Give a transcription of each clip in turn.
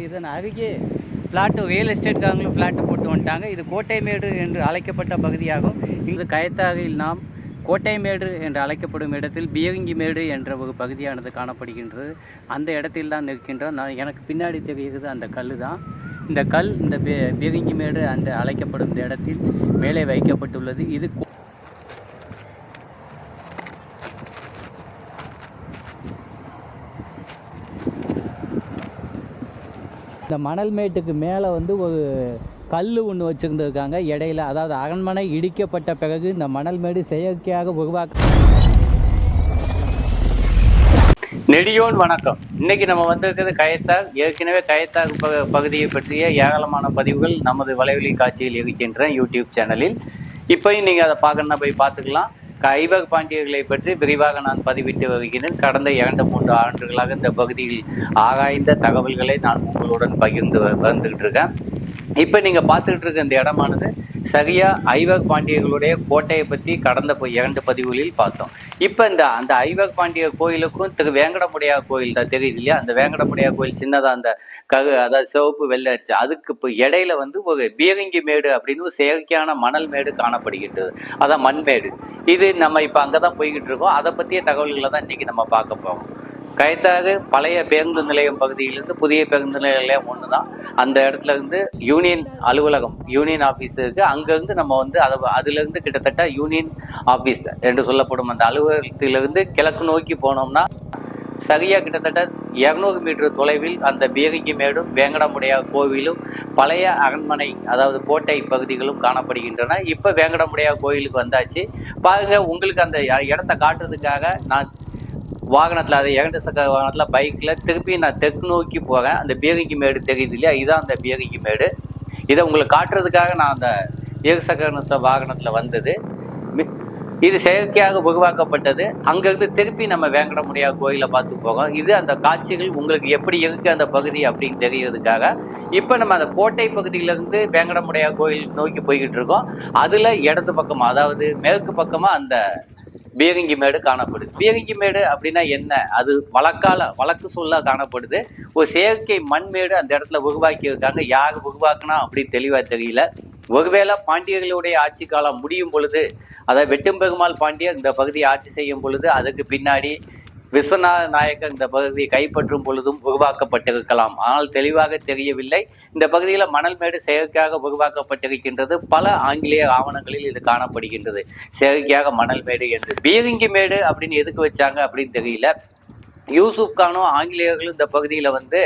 இது இதன் அருகே ஃப்ளாட்டு ரியல் எஸ்டேட்காரங்களும் ஃப்ளாட்டு போட்டு வந்துட்டாங்க. இது கோட்டைமேடு என்று அழைக்கப்பட்ட பகுதியாகும். இங்கு கயத்தாகையில் நாம் கோட்டைமேடு என்று அழைக்கப்படும் இடத்தில் பீரங்கிமேடு என்ற ஒரு பகுதியானது காணப்படுகின்றது. அந்த இடத்தில் தான் நிற்கின்றோம். நான் எனக்கு பின்னாடி தெரிகிறது அந்த கல் தான். இந்த கல் இந்த பீ பீரங்கிமேடு அந்த அழைக்கப்படும் இந்த இடத்தில் மேலே வைக்கப்பட்டுள்ளது. இது இந்த மணல் மேட்டுக்கு மேலே வந்து ஒரு கல் ஒன்று வச்சுருந்துருக்காங்க. இடையில அதாவது அரண்மனை இடிக்கப்பட்ட பிறகு இந்த மணல் மேடு செயற்கையாக உருவாக்க நெடியோன் வணக்கம். இன்னைக்கு நம்ம வந்திருக்கிறது கயத்தார். ஏற்கனவே கயத்தார் ப- பகுதியை பற்றிய ஏராளமான பதிவுகள் நமது வலைவெளி காட்சியில் இருக்கின்ற யூடியூப் சேனலில். இப்போயும் நீங்கள் அதை பார்க்கணுன்னா போய் பார்த்துக்கலாம். ஐவக பாண்டியர்களை பற்றி விரிவாக நான் பதிவிட்டு வருகிறேன். கடந்த இரண்டு மூன்று ஆண்டுகளாக இந்த பகுதியில் ஆராய்ந்த தகவல்களை நான் உங்களுடன் பகிர்ந்து வந்துகிட்டு இருக்கேன் இப்போ நீங்கள் பார்த்துக்கிட்டு இருக்க இந்த இடமானது சரியா ஐவக பாண்டியர்களுடைய கோட்டையை பற்றி கடந்த இரண்டு பதிவுகளில் பார்த்தோம். இப்போ இந்த அந்த ஐவக பாண்டியர் கோயிலுக்கும் திரு வேங்கடமுடையா கோயில் தான் தெரியுது இல்லையா? அந்த வேங்கடமுடையா கோயில் சின்னதாக அந்த ககு அதாவது சிவப்பு வெள்ளை அரிச்சு அதுக்கு இப்போ இடையில வந்து ஒரு பீரங்கி மேடு அப்படின்னு ஒரு செயற்கையான மணல் மேடு காணப்படுகின்றது. அதான் மண்மேடு. இது நம்ம இப்போ அங்கே தான் போய்கிட்டு இருக்கோம். அதை பற்றிய தகவல்களை தான் இன்றைக்கி நம்ம பார்க்க போகிறோம் கைத்தாறு பழைய பேருந்து நிலையம் பகுதியிலிருந்து புதிய பேருந்து நிலையம் ஒன்று தான் அந்த இடத்துல இருந்து யூனியன் அலுவலகம் யூனியன் ஆஃபீஸ் இருக்குது அங்கேருந்து நம்ம வந்து அதை அதுலேருந்து கிட்டத்தட்ட யூனியன் ஆஃபீஸ் என்று சொல்லப்படும் அந்த அலுவலகத்திலிருந்து கிழக்கு நோக்கி போனோம்னா சரியாக கிட்டத்தட்ட இரநூறு மீட்டர் தொலைவில் அந்த பீரங்கி மேடும் வேங்கடமுடையா கோவிலும் பழைய அரண்மனை அதாவது கோட்டை பகுதிகளும் காணப்படுகின்றன. இப்போ வேங்கடமுடையா கோயிலுக்கு வந்தாச்சு. பாருங்கள் உங்களுக்கு அந்த இடத்த காட்டுறதுக்காக நான் வாகனத்தில் அது இரண்டு சக்கர வாகனத்தில் பைக்கில் திருப்பி நான் தெற்கு நோக்கி போகிறேன் அந்த பீரங்கி மேடு தெரியுது இல்லையா? இதுதான் அந்த பீரங்கி மேடு. இதை உங்களுக்கு காட்டுறதுக்காக நான் அந்த இரு சக்கர வாகனத்தில் வந்தது. இது செயற்கையாக உருவாக்கப்பட்டது. அங்கேருந்து திருப்பி நம்ம வேங்கடமுடியா கோயிலை பார்த்து போகிறோம் இது அந்த காட்சிகள் உங்களுக்கு எப்படி இருக்கு அந்த பகுதி அப்படின்னு தெரியறதுக்காக. இப்போ நம்ம அந்த கோட்டை பகுதியிலேருந்து வேங்கடமுடையா கோயில் நோக்கி போய்கிட்டு இருக்கோம். அதில் இடது பக்கமாக அதாவது மேற்கு பக்கமாக அந்த பீரங்கி மேடு காணப்படுது. பீரங்கி மேடு அப்படின்னா என்ன? அது வழக்கால வழக்கு சொல்லாக காணப்படுது. ஒரு செயற்கை மண்மேடு அந்த இடத்துல உருவாக்கியிருக்காங்க. யார் உருவாக்குனா அப்படின்னு தெளிவாக தெரியல. ஒருவேளை பாண்டியர்களுடைய ஆட்சி காலம் முடியும் பொழுது அதாவது வெட்டும்பெருமாள் பாண்டியர் இந்த பகுதியை ஆட்சி செய்யும் பொழுது அதுக்கு பின்னாடி விஸ்வநாத நாயக்கர் இந்த பகுதியை கைப்பற்றும் பொழுதும் உருவாக்கப்பட்டிருக்கலாம். ஆனால் தெளிவாக தெரியவில்லை. இந்த பகுதியில் மணல் மேடு செயற்கையாக உருவாக்கப்பட்டிருக்கின்றது. பல ஆங்கிலேய ஆவணங்களில் இது காணப்படுகின்றது. செயற்கையாக மணல் மேடு என்று. பீரங்கி மேடு அப்படின்னு எதுக்கு வச்சாங்க அப்படின்னு தெரியல. யூசுப் கானும் ஆங்கிலேயர்களும் இந்த பகுதியில் வந்து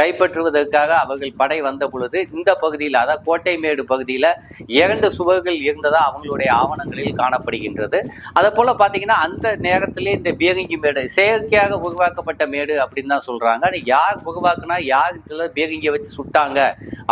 கைப்பற்றுவதற்காக அவர்கள் படை வந்த பொழுது இந்த பகுதியில் அதாவது கோட்டைமேடு பகுதியில் இரண்டு சுவர்கள் இருந்ததா அவங்களுடைய ஆவணங்களில் காணப்படுகின்றது. அதை போல் பார்த்தீங்கன்னா அந்த நேரத்திலே இந்த பீரங்கி மேடு செயற்கையாக உருவாக்கப்பட்ட மேடு அப்படின்னு தான் சொல்கிறாங்க ஆனால் யார் உருவாக்குனா யார் இதில் பீரங்கியை வச்சு சுட்டாங்க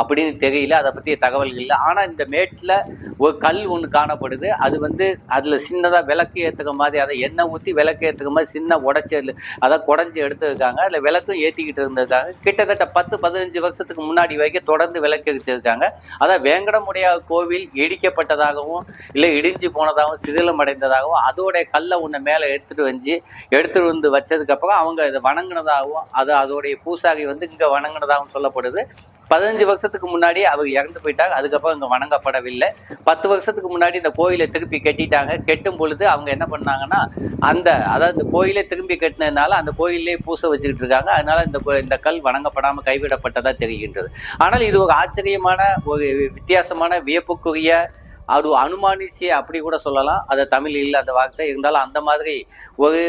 அப்படின்னு தெரியல அதை பற்றிய தகவல்கள் இல்லை. ஆனால் இந்த மேட்டில் ஒரு கல் ஒன்று காணப்படுது. அது வந்து அதில் சின்னதாக விளக்கு ஏற்றுக்க மாதிரி அதை எண்ணெய் ஊற்றி விளக்கு ஏற்றுக்க மாதிரி சின்ன உடச்சல் அதை உடஞ்சி எடுத்துருக்காங்க. அதில் விளக்கும் ஏற்றிக்கிட்டு இருந்திருக்காங்க. கிட்டத்தட்ட பத்து பதினஞ்சு வருஷத்துக்கு முன்னாடி வரைக்கும் தொடர்ந்து விளக்கு வச்சிருக்காங்க அதான் வேங்கடமுடையா கோவில் இடிக்கப்பட்டதாகவும் இல்லை இடிஞ்சு போனதாகவும் சிதிலம் அடைந்ததாகவும் அதோடைய கல்லை ஒன்று மேலே எடுத்துகிட்டு வந்து எடுத்துட்டு வந்து வச்சதுக்கப்புறம் அவங்க இதை வணங்கினதாகவும் அது அதோடைய பூசாரி வந்து இங்கே வணங்கினதாகவும் சொல்லப்படுது. பதினஞ்சு வருஷத்துக்கு முன்னாடி அவர் இறந்து போயிட்டாங்க. அதுக்கப்புறம் இங்கே வணங்கப்படவில்லை. பத்து வருஷத்துக்கு முன்னாடி இந்த கோயிலை திருப்பி கட்டிட்டாங்க. கெட்டும் பொழுது அவங்க என்ன பண்ணாங்கன்னா அந்த அதாவது இந்த கோயிலை திரும்பி கட்டினதுனால அந்த கோயிலே பூசை வச்சுக்கிட்டு இருக்காங்க. அதனால இந்த இந்த கல் வணங்கப்படாமல் கைவிடப்பட்டதாக தெரிகின்றது. ஆனால் இது ஒரு ஆச்சரியமான ஒரு வித்தியாசமான வியப்புக்குரிய அது அனுமானிச்சு அப்படி கூட சொல்லலாம். அது தமிழ் இல்லை அந்த வார்த்தை இருந்தாலும் அந்த மாதிரி ஒரு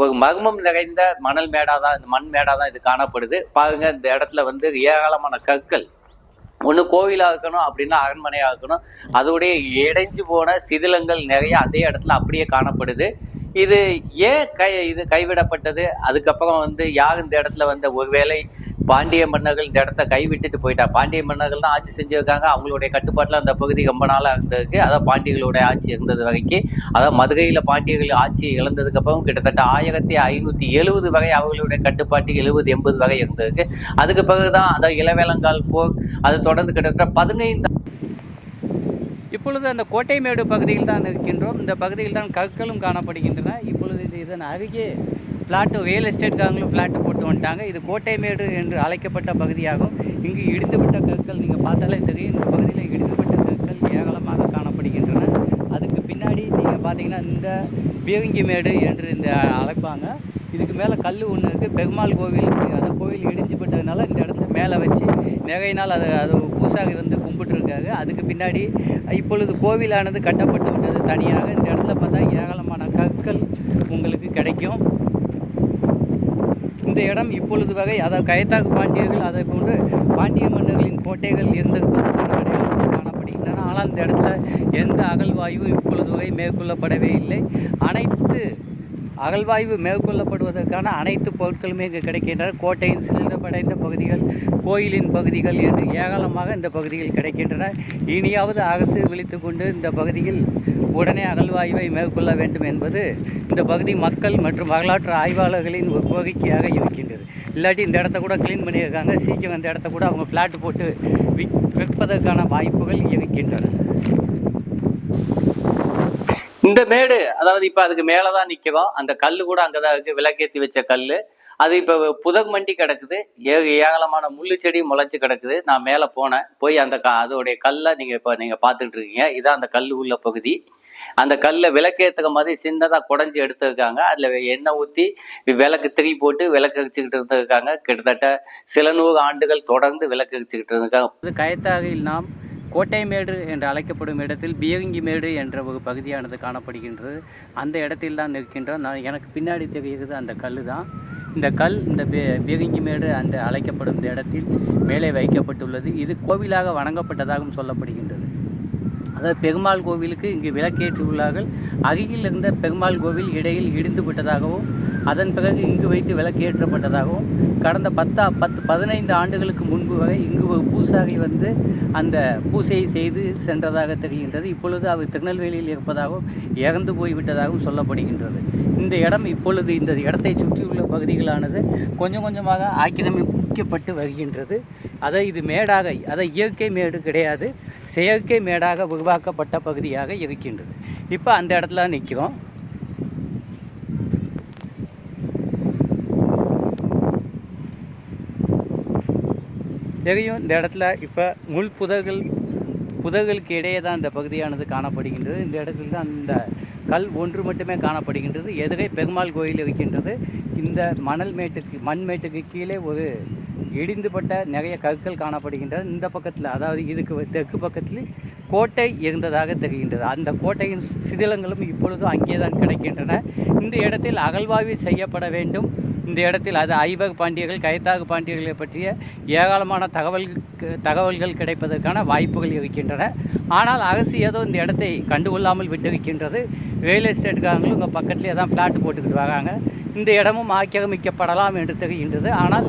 ஒரு மர்மம் நிறைந்த மணல் மேடா தான் இந்த மண் மேடா தான் இது காணப்படுது. பாருங்க இந்த இடத்துல வந்து ஏராளமான கற்கள். ஒன்று கோவிலாக இருக்கணும் அப்படின்னா அரண்மனையாக இருக்கணும். அதோடைய இடைஞ்சு போன சிதிலங்கள் நிறைய அதே இடத்துல அப்படியே காணப்படுது. இது ஏன் கை இது கைவிடப்பட்டது? அதுக்கப்புறம் வந்து யார் இந்த இடத்துல வந்த ஒருவேளை பாண்டிய மன்னர்கள் இந்த இடத்த கைவிட்டுட்டு போயிட்டா. பாண்டிய மன்னர்கள் தான் ஆட்சி செஞ்சிருக்காங்க. அவங்களுடைய கட்டுப்பாட்டில் அந்த பகுதி ரொம்ப நாளாக இருந்ததுக்கு அதான் பாண்டியர்களுடைய ஆட்சி இருந்தது வரைக்கும் அதான் மதுரையில் பாண்டியர்கள் ஆட்சி இழந்ததுக்கு அப்புறம் கிட்டத்தட்ட ஆயிரத்தி ஐநூற்றி எழுபது வரை அவர்களுடைய கட்டுப்பாட்டு எழுபது எண்பது வரை இருந்ததுக்கு அதுக்கு பிறகு தான் அதான் இளவேலங்கால் போர் அது தொடர்ந்து கிட்டத்தட்ட பதினைந்து இப்பொழுது அந்த கோட்டைமேடு பகுதியில் தான் இருக்கின்றோம். இந்த பகுதியில் தான் கற்களும் காணப்படுகின்றன. இப்பொழுது இதன் அருகே ஃப்ளாட்டு ரியல் எஸ்டேட்காரங்களும் ஃப்ளாட்டு போட்டு வந்துட்டாங்க. இது கோட்டைமேடு என்று அழைக்கப்பட்ட பகுதியாகும். இங்கு இடிந்துவிட்ட கற்கள் நீங்கள் பார்த்தாலே தெரியும். இந்த பகுதியில் இடிந்துவிட்ட கற்கள் ஏராளமாக காணப்படுகின்றன. அதுக்கு பின்னாடி நீங்கள் பார்த்தீங்கன்னா இந்த பீரங்கி மேடு என்று இந்த அழைப்பாங்க. இதுக்கு மேலே கல் ஒன்று இருக்குது பெருமாள் கோவில் அந்த கோவில் இடிஞ்சுப்பட்டதுனால இந்த இடத்துல மேலே வச்சு நிறைய நாள் அது அது பூசாக வந்து கும்பிட்டுருக்காங்க அதுக்கு பின்னாடி இப்பொழுது கோவிலானது கட்டப்பட்டு விட்டது தனியாக. இந்த இடத்துல பார்த்தா ஏராளமான கற்கள் உங்களுக்கு கிடைக்கும். இந்த இடம் இப்பொழுது வகை. அதாவது கயத்தாக்கு பாண்டியர்கள் அதை போன்று பாண்டிய மன்னர்களின் கோட்டைகள் இருந்தது காணப்படுகின்றன. ஆனால் இந்த இடத்துல எந்த அகழ்வாயுவும் இப்பொழுது வகை மேற்கொள்ளப்படவே இல்லை. அனைத்து அகழ்வாய்வு மேற்கொள்ளப்படுவதற்கான அனைத்து பொருட்களுமே இங்கு கிடைக்கின்றன. கோட்டையின் சிலிடப்படைந்த பகுதிகள் கோயிலின் பகுதிகள் என்று ஏராளமாக இந்த பகுதியில் கிடைக்கின்றன. இனியாவது அரசு விழித்து கொண்டு இந்த பகுதியில் உடனே அகழ்வாய்வை மேற்கொள்ள வேண்டும் என்பது இந்த பகுதி மக்கள் மற்றும் வரலாற்று ஆய்வாளர்களின் ஒரு கோரிக்கையாக இருக்கின்றது. இல்லாட்டி இந்த இடத்த கூட க்ளீன் பண்ணியிருக்காங்க. சீக்கிரம் இந்த இடத்த கூட அவங்க ஃப்ளாட் போட்டு விக் விற்பதற்கான வாய்ப்புகள் இருக்கின்றன. இந்த மேடு அதாவது இப்போ அதுக்கு மேலே தான் அந்த கல் கூட அங்கே தான் இருக்குது விளக்கேற்றி வச்ச கல் அது இப்போ புதகு மண்டி கிடக்குது ஏ ஏகலமான முள்ளு செடி முளைச்சி கிடக்குது. நான் மேலே போனேன் போய் அந்த க அதோடைய கல்லை நீங்கள் இப்போ நீங்கள் பாத்துட்டு இருக்கீங்க இதான் அந்த கல் உள்ள பகுதி. அந்த கல்லை விளக்கேற்றுக்க மாதிரி சின்னதாக குடஞ்சி எடுத்துருக்காங்க. அதில் எண்ணெய் ஊற்றி விளக்கு திரி போட்டு விளக்கு வச்சுக்கிட்டு இருந்திருக்காங்க. கிட்டத்தட்ட சில நூறு ஆண்டுகள் தொடர்ந்து விளக்கு வச்சுக்கிட்டு இருந்திருக்காங்க. கயத்தாகையில் நாம் கோட்டைமேடு என்று அழைக்கப்படும் இடத்தில் பீரங்கி மேடு என்ற ஒரு பகுதியானது காணப்படுகின்றது. அந்த இடத்தில் தான் நிற்கின்றோம். நான் எனக்கு பின்னாடி தெரிகிறது அந்த கல் தான். இந்த கல் இந்த பீ பீரங்கி மேடு அந்த அழைக்கப்படும் இந்த இடத்தில் மேலே வைக்கப்பட்டுள்ளது. இது கோவிலாக வணங்கப்பட்டதாகவும் சொல்லப்படுகின்றது. அதாவது பெருமாள் கோவிலுக்கு இங்கு விளக்கேற்றுள்ளார்கள் அருகில் இருந்த பெருமாள் கோவில் இடையில் இடிந்து விட்டதாகவும் அதன் பிறகு இங்கு வைத்து விளக்கேற்றப்பட்டதாகவும் கடந்த பத்தா பத்து பதினைந்து ஆண்டுகளுக்கு முன்பு வரை இங்கு ஒரு பூசாரி வந்து அந்த பூசையை செய்து சென்றதாக தெரிகின்றது. இப்பொழுது அவர் திருநெல்வேலியில் இருப்பதாகவும் இறந்து போய்விட்டதாகவும் சொல்லப்படுகின்றது. இந்த இடம் இப்பொழுது இந்த இடத்தை சுற்றியுள்ள பகுதிகளானது கொஞ்சம் கொஞ்சமாக ஆக்கிரமிக்கப்பட்டு வருகின்றது. அதை இது மேடாக அதை இயற்கை மேடு கிடையாது செயற்கை மேடாக உருவாக்கப்பட்ட பகுதியாக இருக்கின்றது. இப்போ அந்த இடத்துல நிற்கிறோம் தெரியும் இந்த இடத்துல இப்போ முள் புதர்கள் புதர்களுக்கு இடையே தான் இந்த பகுதியானது காணப்படுகின்றது. இந்த இடத்துல தான் இந்த கல் ஒன்று மட்டுமே காணப்படுகின்றது. எதிரே பெருமாள் கோயில் இருக்கின்றது. இந்த மணல் மேட்டுக்கு மண் மேட்டுக்கு கீழே ஒரு இடிந்துபட்ட நிறைய கற்கள் காணப்படுகின்றது. இந்த பக்கத்தில் அதாவது இதுக்கு தெற்கு பக்கத்தில் கோட்டை இருந்ததாக தெரிகின்றது. அந்த கோட்டையின் சிதிலங்களும் இப்பொழுதும் அங்கே தான் கிடைக்கின்றன. இந்த இடத்தில் அகழ்வாய்வு செய்யப்பட வேண்டும். இந்த இடத்தில் அது ஐவக பாண்டியர்கள் கைத்தாக பாண்டியர்களை பற்றிய ஏராளமான தகவல் தகவல்கள் கிடைப்பதற்கான வாய்ப்புகள் இருக்கின்றன. ஆனால் அரசு ஏதோ இந்த இடத்தை கண்டுகொள்ளாமல் விட்டிருக்கின்றது. ரியல் எஸ்டேட்காரங்களும் இங்கே பக்கத்துலேயே தான் ஃப்ளாட் போட்டுக்கிட்டு வராங்க. இந்த இடமும் ஆக்கிரமிக்கப்படலாம் என்று தெரிகின்றது. ஆனால்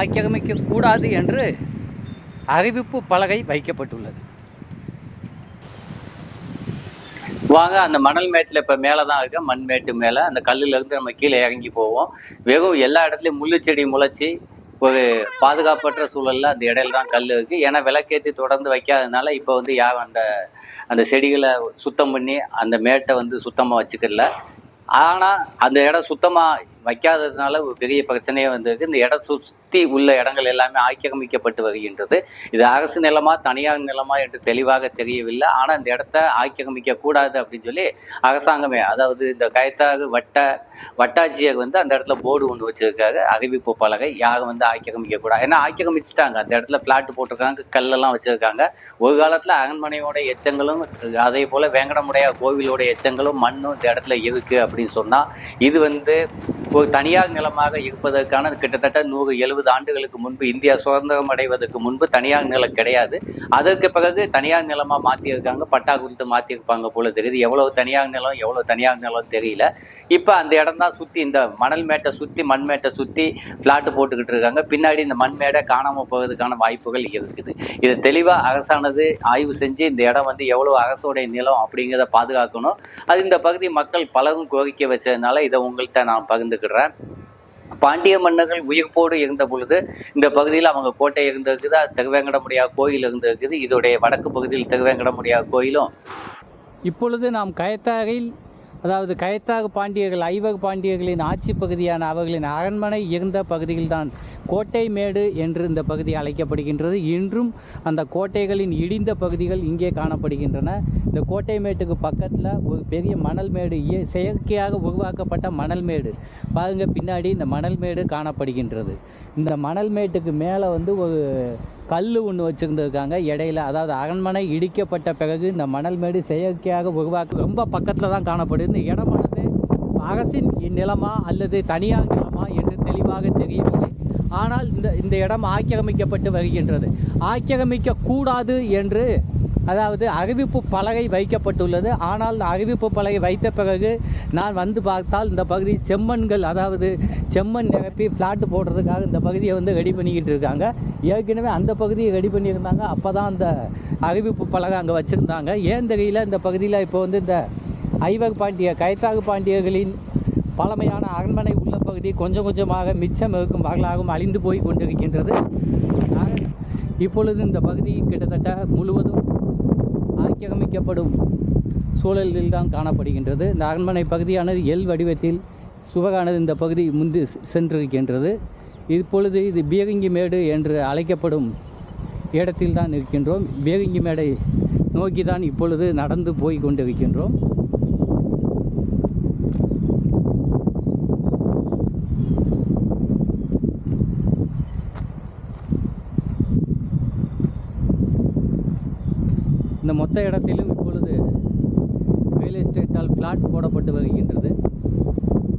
ஆக்கிரமிக்கக்கூடாது என்று அறிவிப்பு பலகை வைக்கப்பட்டுள்ளது. வாங்க அந்த மணல் மேட்டில் இப்போ மேலே தான் இருக்கு. மண் மேட்டு மேலே. அந்த கல்லுலேருந்து நம்ம கீழே இறங்கி போவோம். வெறும் எல்லா இடத்துலையும் முள்ளு செடி முளைச்சி ஒரு பாதுகாப்பற்ற சூழலில் அந்த இடையில தான் கல் இருக்குது ஏன்னா விளக்கேற்றி தொடர்ந்து வைக்காததுனால இப்போ வந்து யாரும் அந்த அந்த செடிகளை சுத்தம் பண்ணி அந்த மேட்டை வந்து சுத்தமாக வச்சுக்கல ஆனால் அந்த இடம் சுத்தமாக வைக்காததுனால ஒரு பெரிய பிரச்சனையே வந்தது. இந்த இடம் சுற்றி உள்ள இடங்கள் எல்லாமே ஆக்கிரமிக்கப்பட்டு வருகின்றது. இது அரசு நிலமா தனியார் நிலமா என்று தெளிவாக தெரியவில்லை. ஆனால் இந்த இடத்த ஆக்கிரமிக்க கூடாது அப்படின்னு சொல்லி அரசாங்கமே அதாவது இந்த கயத்தாறு வட்ட வட்டாட்சியர் வந்து அந்த இடத்துல போர்டு ஒன்று வச்சிருக்காரு. அறிவிப்பு பலகை யாரும் வந்து ஆக்கிரமிக்க கூடாது ஏன்னா ஆக்கிரமிச்சிட்டாங்க. அந்த இடத்துல பிளாட் போட்டிருக்காங்க கல்லெல்லாம் வச்சிருக்காங்க. ஒரு காலத்தில் அரண்மனையோட எச்சங்களும் அதே போல வேங்கடமுடைய கோவிலோட எச்சங்களும் மண்ணும் இந்த இடத்துல இருக்கு அப்படின்னு சொன்னா இது வந்து தனியார் நிலமாக இருப்பதற்கான கிட்டத்தட்ட நூறு எழுபது ஆண்டுகளுக்கு முன்பு இந்தியா சுதந்திரம் அடைவதற்கு முன்பு தனியார் நிலம் கிடையாது. அதற்கு பிறகு தனியார் நிலமாக மாற்றியிருக்காங்க பட்டா குறித்து மாற்றியிருப்பாங்க போல தெரியுது. எவ்வளவு தனியார் நிலம் எவ்வளவு தனியார் நிலம் தெரியல. இப்போ அந்த இடம் தான் சுற்றி இந்த மணல் மேட்டை சுற்றி மண் மேட்டை சுற்றி ஃப்ளாட்டு போட்டுக்கிட்டு இருக்காங்க. பின்னாடி இந்த மண் மேடை காணாமல் போகிறதுக்கான வாய்ப்புகள் இருக்குது. இது தெளிவாக அரசானது ஆய்வு செஞ்சு இந்த இடம் வந்து எவ்வளோ அரசோடைய நிலம் அப்படிங்கிறத பாதுகாக்கணும். அது இந்த பகுதி மக்கள் பலரும் கோரிக்கை வச்சதுனால இதை உங்கள்கிட்ட நான் பகிர்ந்துக்கிறேன். பாண்டிய மன்னர்கள் உயிர்ப்போடு இருந்த பொழுது இந்த பகுதியில் அவங்க கோட்டை இருந்திருக்குது அது திருவேங்கடமுடியா கோயில் இருந்திருக்குது இதோடைய வடக்கு பகுதியில் திருவேங்கடமுடியா கோயிலும். இப்பொழுது நாம் கயத்தாரில் அதாவது கயத்தாக பாண்டியர்கள் ஐவக பாண்டியர்களின் ஆட்சி பகுதியான அவர்களின் அரண்மனை இருந்த பகுதியில்தான் கோட்டை மேடு என்று இந்த பகுதி அழைக்கப்படுகின்றது. இன்றும் அந்த கோட்டைகளின் இடிந்த பகுதிகள் இங்கே காணப்படுகின்றன. இந்த கோட்டை மேட்டுக்கு பக்கத்தில் ஒரு பெரிய மணல் மேடு இய- செயற்கையாக உருவாக்கப்பட்ட மணல் மேடு. பாருங்க பின்னாடி இந்த மணல் மேடு காணப்படுகின்றது. இந்த மணல் மேட்டுக்கு மேலே வந்து ஒரு கல் ஒன்று வச்சுருந்துருக்காங்க. இடையில அதாவது அரண்மனை இடிக்கப்பட்ட பிறகு இந்த மணல் மேடு செயற்கையாக உருவாக்க ரொம்ப பக்கத்தில் தான் காணப்படுது. இந்த இடமானது அரசின் நிலமா அல்லது தனியார் நிலமா என்று தெளிவாக தெரியவில்லை. ஆனால் இந்த இந்த இடம் ஆக்கிரமிக்கப்பட்டு வருகின்றது. ஆக்கிரமிக்க கூடாது என்று அதாவது அறிவிப்பு பலகை வைக்கப்பட்டுள்ளது. ஆனால் இந்த அறிவிப்பு பலகை வைத்த பிறகு நான் வந்து பார்த்தால் இந்த பகுதி செம்மண்கள் அதாவது செம்மண் நிரப்பி ஃப்ளாட்டு போடுறதுக்காக இந்த பகுதியை வந்து ரெடி பண்ணிக்கிட்டு இருக்காங்க. ஏற்கனவே அந்த பகுதியை ரெடி பண்ணியிருந்தாங்க. அப்போ தான் அந்த அறிவிப்பு பலகை அங்கே வச்சுருந்தாங்க. ஏன் தெரியல? இந்த பகுதியில் இப்போ வந்து இந்த ஐவர் பாண்டிய கைத்தாகு பாண்டியர்களின் பழமையான அரண்மனை உள்ள பகுதி கொஞ்சம் கொஞ்சமாக மிச்சம் இருக்கும் வகையாகவும் அழிந்து போய் கொண்டிருக்கின்றது. இப்பொழுது இந்த பகுதி கிட்டத்தட்ட முழுவதும் ஆக்கிரமிக்கப்படும் சூழலில் தான் காணப்படுகின்றது. இந்த அரண்மனை பகுதியானது எல் வடிவத்தில் சுவகானது இந்த பகுதி முந்து சென்றிருக்கின்றது. இப்பொழுது இது பீரங்கி மேடு என்று அழைக்கப்படும் இடத்தில் தான் இருக்கின்றோம். பீரங்கி மேடை நோக்கி தான் இப்பொழுது நடந்து போய் கொண்டிருக்கின்றோம். மொத்த இடத்திலும் இப்பொழுது ரியல் எஸ்டேட்டால் பிளாட் போடப்பட்டு வருகின்றது.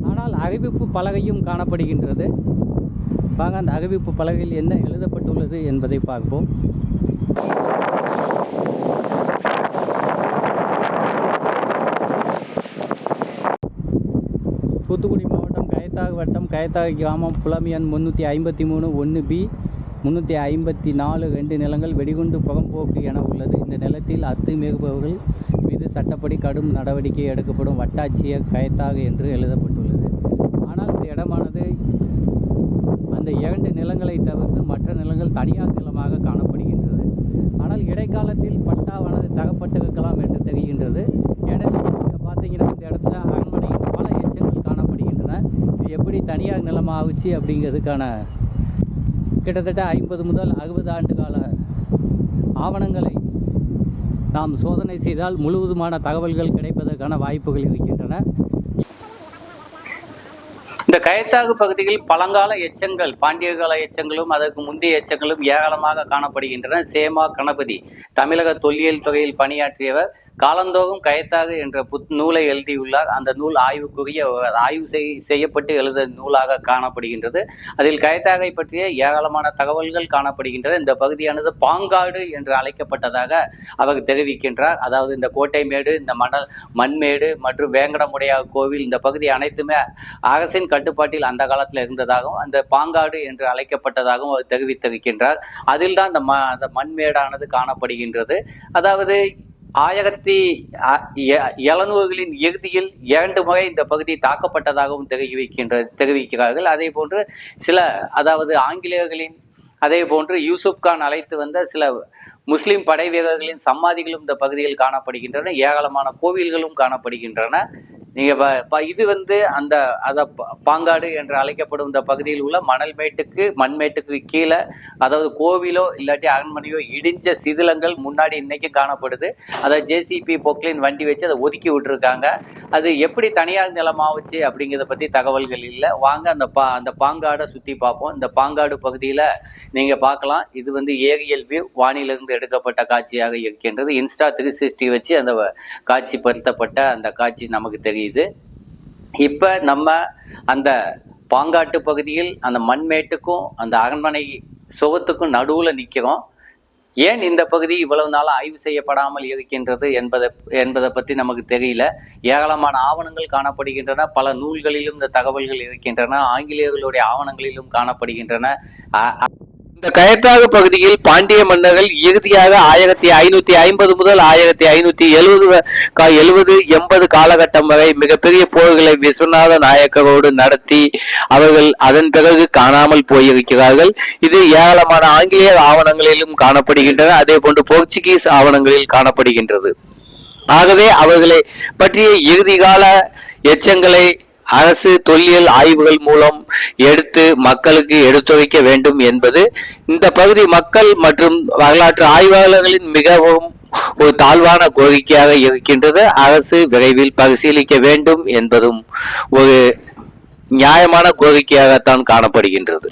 ஆனால் அறிவிப்பு பலகையும் காணப்படுகின்றது. வாங்க அந்த அறிவிப்பு பலகையில் என்ன எழுதப்பட்டுள்ளது என்பதை பார்ப்போம். தூத்துக்குடி மாவட்டம் கயத்தாக வட்டம் கயத்தாக கிராமம் புலமியன் முந்நூற்றி ஐம்பத்தி மூணு ஒன்று பி. முன்னூற்றி ஐம்பத்தி நாலு ரெண்டு நிலங்கள் வெடிகுண்டு புகம்போக்கு என உள்ளது. இந்த நிலத்தில் அத்துமீறுபவர்கள் மீது சட்டப்படி கடும் நடவடிக்கை எடுக்கப்படும் வட்டாட்சிய கயத்தாக என்று எழுதப்பட்டுள்ளது. ஆனால் இந்த இடமானது அந்த இரண்டு நிலங்களை தவிர்த்து மற்ற நிலங்கள் தனியார் நிலமாக காணப்படுகின்றது. ஆனால் இடைக்காலத்தில் பட்டாவானது தகப்பட்டிருக்கலாம் என்று தெரிகின்றது. ஏனெனில் பார்த்தீங்கன்னா இந்த இடத்துல அரண்மனையில் பல எச்சங்கள் காணப்படுகின்றன. இது எப்படி தனியார் நிலமாகுச்சு அப்படிங்கிறதுக்கான கிட்டத்தட்ட ஐம்பது முதல் அறுபது ஆண்டு கால ஆவணங்களை நாம் சோதனை செய்தால் முழுவதுமான தகவல்கள் கிடைப்பதற்கான வாய்ப்புகள் இருக்கின்றன. இந்த கயத்தாகு பகுதியில் பழங்கால எச்சங்கள் பாண்டிய கால எச்சங்களும் அதற்கு முந்தைய எச்சங்களும் ஏராளமாக காணப்படுகின்றன. சேமா கணபதி தமிழக தொல்லியல் துறையில் பணியாற்றியவர் காலந்தோறும் கயத்தாகு என்ற புத் நூலை எழுதியுள்ளார். அந்த நூல் ஆய்வுக்குரிய ஆய்வு செய் செய்யப்பட்டு எழுத நூலாக காணப்படுகின்றது. அதில் கயத்தாகை பற்றிய ஏராளமான தகவல்கள் காணப்படுகின்றன. இந்த பகுதியானது பாங்காடு என்று அழைக்கப்பட்டதாக அவர் தெரிவிக்கின்றார். அதாவது இந்த கோட்டை மேடு இந்த மணல் மண்மேடு மற்றும் வேங்கடமுடையார் கோவில் இந்த பகுதி அனைத்துமே அரசின் கட்டுப்பாட்டில் அந்த காலத்தில் இருந்ததாகவும் அந்த பாங்காடு என்று அழைக்கப்பட்டதாகவும் அவர் தெரிவித்திருக்கின்றார். அதில் தான் அந்த ம அந்த மண்மேடானது காணப்படுகின்றது. அதாவது ஆயிரத்தி எ- எழுநூறுகளின் இறுதியில் இரண்டு முறை இந்த பகுதி தாக்கப்பட்டதாகவும் தெரிவிக்கின்ற தெரிவிக்கிறார்கள். அதே போன்று சில அதாவது ஆங்கிலேயர்களின் அதே போன்று யூசுப் கான் அழைத்து வந்த சில முஸ்லிம் படை வீரர்களின் சமாதிகளும் இந்த பகுதியில் காணப்படுகின்றன. ஏராளமான கோவில்களும் காணப்படுகின்றன. நீங்கள் ப- ப- இது வந்து அந்த அதை ப- பாங்காடு என்று அழைக்கப்படும் இந்த பகுதியில் உள்ள மணல் மேட்டுக்கு மண்மேட்டுக்கு கீழே அதாவது கோவிலோ இல்லாட்டி அரண்மனையோ இடிஞ்ச சிதிலங்கள் முன்னாடி இன்னைக்கு காணப்படுது. அதை ஜேசிபி பொக்லின் வண்டி வச்சு அதை ஒதுக்கி விட்டுருக்காங்க. அது எப்படி தனியார் நிலமாவுச்சு அப்படிங்கிறத பற்றி தகவல்கள் இல்லை. வாங்க அந்த பா அந்த பாங்காடை சுற்றி பார்ப்போம். இந்த பாங்காடு பகுதியில் நீங்கள் பார்க்கலாம். இது வந்து ஏரியல் வியூ வானிலிருந்து எடுக்கப்பட்ட காட்சியாக இருக்கின்றது. இன்ஸ்டா த்ரீ சிக்ஸ்டி வச்சு அந்த காட்சி காட்சிப்படுத்தப்பட்ட அந்த காட்சி நமக்கு தெரியும். தெரியுது இப்ப நம்ம அந்த பாங்காட்டு பகுதியில் அந்த மண்மேட்டுக்கும் அந்த அரண்மனை சுவத்துக்கும் நடுவுல நிக்கிறோம். ஏன் இந்த பகுதி இவ்வளவு நாளாக ஆய்வு செய்யப்படாமல் இருக்கின்றது என்பதை என்பதை பத்தி நமக்கு தெரியல. ஏராளமான ஆவணங்கள் காணப்படுகின்றன. பல நூல்களிலும் இந்த தகவல்கள் இருக்கின்றன. ஆங்கிலேயர்களுடைய ஆவணங்களிலும் காணப்படுகின்றன. இந்த கயத்தாகு பகுதியில் பாண்டிய மன்னர்கள் இறுதியாக ஆயிரத்தி ஐநூத்தி ஐம்பது முதல் ஆயிரத்தி ஐநூத்தி எழுபது எழுபது எண்பது காலகட்டம் வரை மிகப்பெரிய போர்களை விஸ்வநாத நாயக்கரோடு நடத்தி அவர்கள் அதன் பிறகு காணாமல் போயிருக்கிறார்கள். இது ஏராளமான ஆங்கிலேயர் ஆவணங்களிலும் காணப்படுகின்றன. அதே போன்று போர்ச்சுகீஸ் ஆவணங்களில் காணப்படுகின்றது. ஆகவே அவர்களை பற்றிய இறுதி கால எச்சங்களை அரசு தொல்லியல் ஆய்வுகள் மூலம் எடுத்து மக்களுக்கு எடுத்துரைக்க வேண்டும் என்பது இந்த பகுதி மக்கள் மற்றும் வரலாற்று ஆய்வாளர்களின் மிகவும் ஒரு தாழ்வான கோரிக்கையாக இருக்கின்றது. அரசு விரைவில் பரிசீலிக்க வேண்டும் என்பதும் ஒரு நியாயமான கோரிக்கையாகத்தான் காணப்படுகின்றது.